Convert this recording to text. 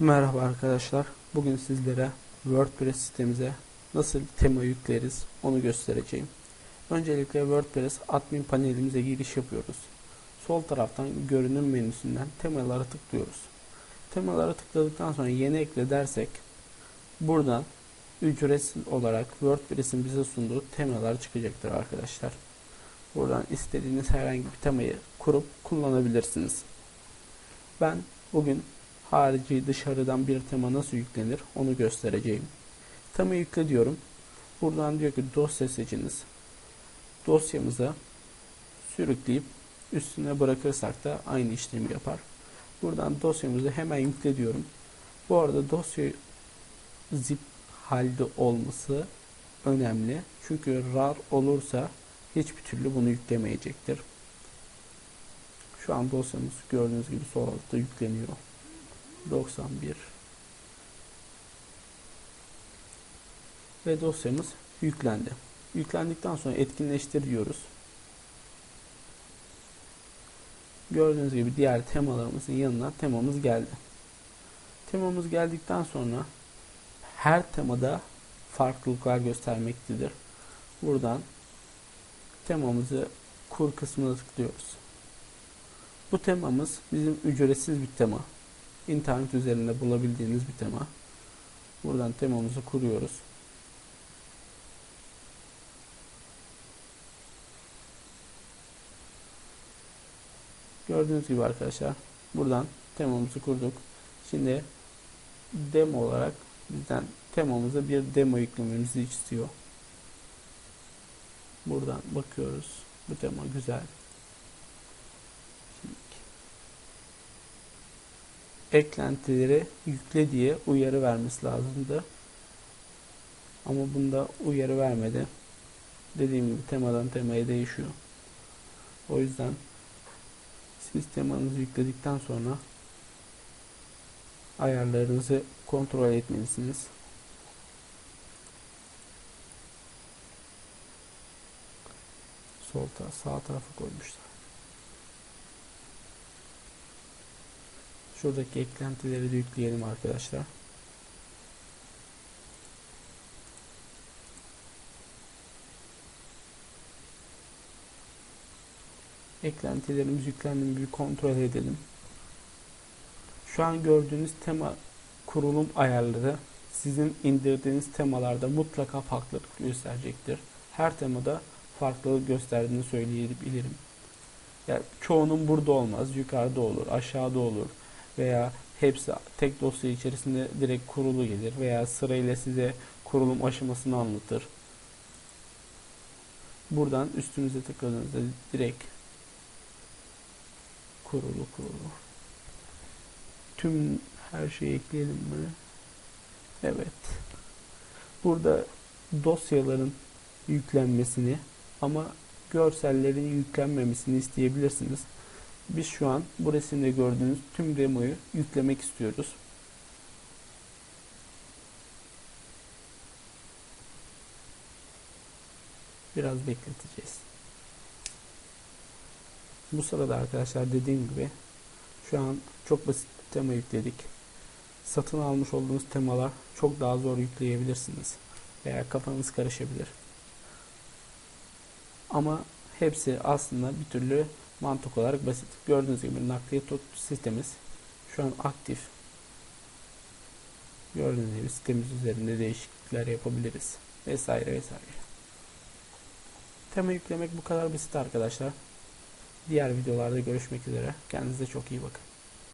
Merhaba arkadaşlar. Bugün sizlere WordPress sitemize nasıl tema yükleriz onu göstereceğim. Öncelikle WordPress admin panelimize giriş yapıyoruz. Sol taraftan görünüm menüsünden temalara tıklıyoruz. Temalara tıkladıktan sonra yeni ekle dersek buradan ücretsiz olarak WordPress'in bize sunduğu temalar çıkacaktır arkadaşlar. Buradan istediğiniz herhangi bir temayı kurup kullanabilirsiniz. Ben bugün harici dışarıdan bir tema nasıl yüklenir onu göstereceğim. Tema yükle diyorum. Buradan diyor ki dosya seçiniz. Dosyamıza sürükleyip üstüne bırakırsak da aynı işlemi yapar. Buradan dosyamızı hemen yükle diyorum. Bu arada dosya zip halde olması önemli. Çünkü RAR olursa hiçbir türlü bunu yüklemeyecektir. Şu an dosyamız gördüğünüz gibi sol altta yükleniyor. 91 ve dosyamız yüklendi. Yüklendikten sonra etkinleştir diyoruz. Gördüğünüz gibi diğer temalarımızın yanına temamız geldi. Temamız geldikten sonra her temada farklılıklar göstermektedir. Buradan temamızı kur kısmına tıklıyoruz. Bu temamız bizim ücretsiz bir tema internet üzerinde bulabildiğiniz bir tema. Buradan temamızı kuruyoruz. Gördüğünüz gibi arkadaşlar buradan temamızı kurduk. Şimdi demo olarak bizden temamıza bir demo yüklememizi istiyor. Buradan bakıyoruz. Bu tema güzel. Eklentileri yükle diye uyarı vermesi lazımdı. Ama bunda uyarı vermedi. Dediğim gibi temadan temaya değişiyor. O yüzden siz temanızı yükledikten sonra ayarlarınızı kontrol etmelisiniz. Sol taraf, sağ tarafa koymuşlar. Şuradaki eklentileri de yükleyelim arkadaşlar. Eklentilerimiz yüklendi mi bir kontrol edelim. Şu an gördüğünüz tema kurulum ayarları sizin indirdiğiniz temalarda mutlaka farklılık gösterecektir. Her temada farklılık gösterdiğini söyleyebilirim. Yani çoğunun burada olmaz, yukarıda olur, aşağıda olur veya hepsi tek dosya içerisinde direkt kurulu gelir veya sırayla size kurulum aşamasını anlatır. Buradan üstünüze tıkladığınızda direkt kurulu kurulu. Tüm her şeyi ekleyelim mi? Evet. Burada dosyaların yüklenmesini ama görsellerin yüklenmemesini isteyebilirsiniz. Biz şu an bu resimde gördüğünüz tüm demoyu yüklemek istiyoruz. Biraz bekleteceğiz. Bu sırada arkadaşlar dediğim gibi şu an çok basit bir tema yükledik. Satın almış olduğunuz temalar çok daha zor yükleyebilirsiniz. Veya kafanız karışabilir. Ama hepsi aslında bir türlü mantık olarak basit. Gördüğünüz gibi nakliye tut sistemimiz şu an aktif. Gördüğünüz gibi sitemiz üzerinde değişiklikler yapabiliriz. Vesaire vesaire. Tema yüklemek bu kadar basit arkadaşlar. Diğer videolarda görüşmek üzere. Kendinize çok iyi bakın.